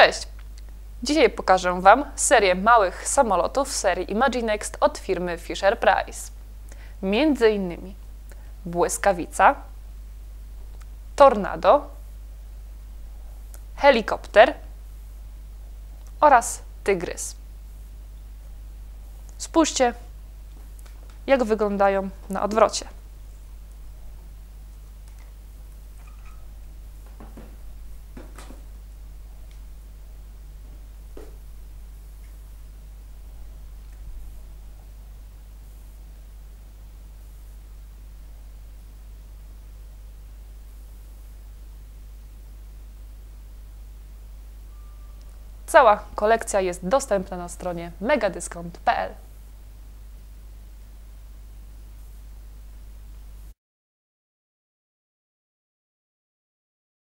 Cześć! Dzisiaj pokażę Wam serię małych samolotów serii Imaginext od firmy Fisher Price. Między innymi błyskawica, tornado, helikopter oraz tygrys. Spójrzcie, jak wyglądają na odwrocie. Cała kolekcja jest dostępna na stronie megadyscount.pl.